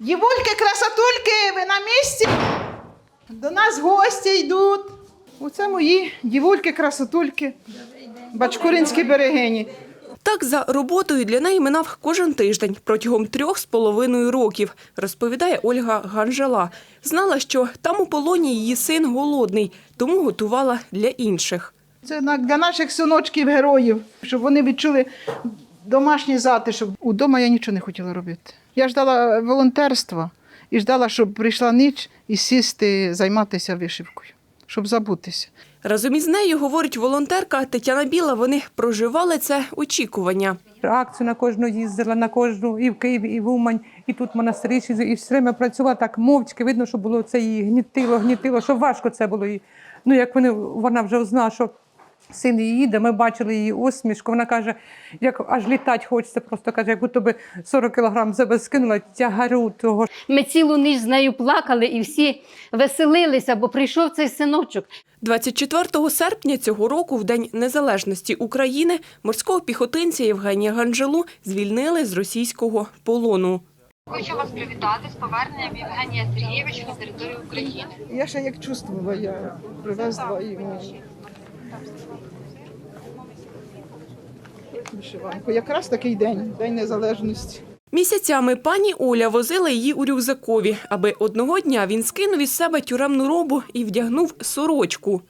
Дівульки, красотульки, ви на місці? До нас гості йдуть. Оце мої дівульки, красотульки, бачкуринські берегині. Так за роботою для неї минав кожен тиждень протягом трьох з половиною років, розповідає Ольга Ганжела. Знала, що там у полоні її син голодний, тому готувала для інших. Це для наших синочків героїв, щоб вони відчули домашній затишок. Удома я нічого не хотіла робити. Я ждала волонтерства і ждала, щоб прийшла ніч і сісти, займатися вишивкою, щоб забутися. Разом із нею, говорить волонтерка Тетяна Біла, вони проживали це очікування. Акцію на кожну їздила, на кожну і в Києві, і в Умань, і тут в монастирі, і все время працювала так мовчки. Видно, що було це її гнітило, гнітило, що важко це було. І, ну, як вони, вона вже знала, що син її їде, ми бачили її усмішку. Вона каже, як аж літати хочеться, просто каже, як будто би 40 кілограм себе скинула, тягарю того. Ми цілу ніч з нею плакали і всі веселилися, бо прийшов цей синочок. 24 серпня цього року, в День Незалежності України, морського піхотинця Євгенія Ганжелу звільнили з російського полону. Хочу вас привітати з поверненням Євгенія Сергійовича на територію України. Я ще як чувствувала, я привезла і мені. Вишиванку. Якраз такий день, День Незалежності. Місяцями пані Оля возила її у рюкзакові, аби одного дня він скинув із себе тюремну робу і вдягнув сорочку.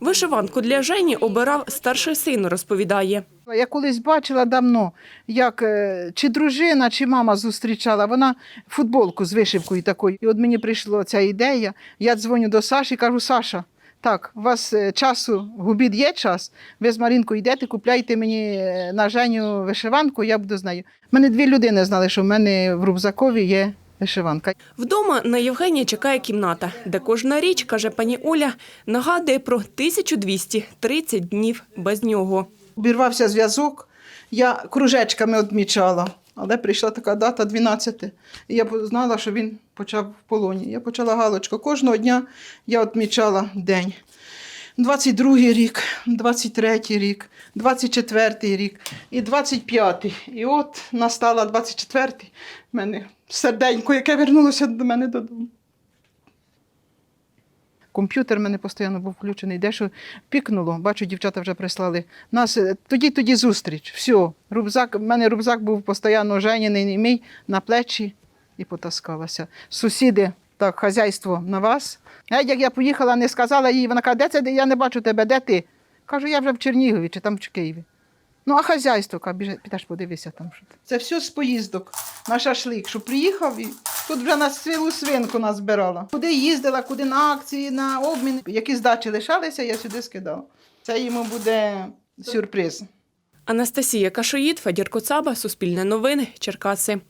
Вишиванку для Жені обирав старший син, розповідає. Я колись бачила давно, як е, чи дружина, чи мама зустрічала. Вона футболку з вишивкою такою. І от мені прийшла ця ідея. Я дзвоню до Саші кажу: Саша, так, у вас е, часу в обід є час. Ви з Марінкою йдете, купляйте мені е, на Женю вишиванку, я буду з нею. Мене дві людини знали, що в мене в рюкзакові є вишиванка. Вдома на Євгенія чекає кімната, де кожна річ, каже пані Оля, нагадує про 1230 днів без нього. Обірвався зв'язок, я кружечками відмічала, але прийшла така дата 12. І я знала, що він почав в полоні. Я почала галочку. Кожного дня я відмічала день. 22-й рік, 23-й рік, 24-й рік і 25-й. І от настала 24-й. в мене серденько, яке вернулося до мене додому. Комп'ютер в мене постійно був включений, дещо пікнуло. Бачу, дівчата вже прислали. Нас е, тоді тоді зустріч. Все. Рюкзак, в мене рюкзак був постійно женєний мій на плечі і потаскалася. Сусіди, так, хазяйство на вас. Геть, як я поїхала, не сказала їй, вона каже, де це? Я не бачу тебе, де ти? Кажу, я вже в Чернігові чи там в Києві. Ну, а хазяйство, біжи, підеш подивися там. Що. Це все з поїздок на шашлик, що приїхав і тут вже на цілу свинку назбирала. Куди їздила, куди на акції, на обмін. Які здачі лишалися, я сюди скидала. Це йому буде сюрприз. Анастасія Кашоїд, Федір Коцаба, Суспільне новини, Черкаси.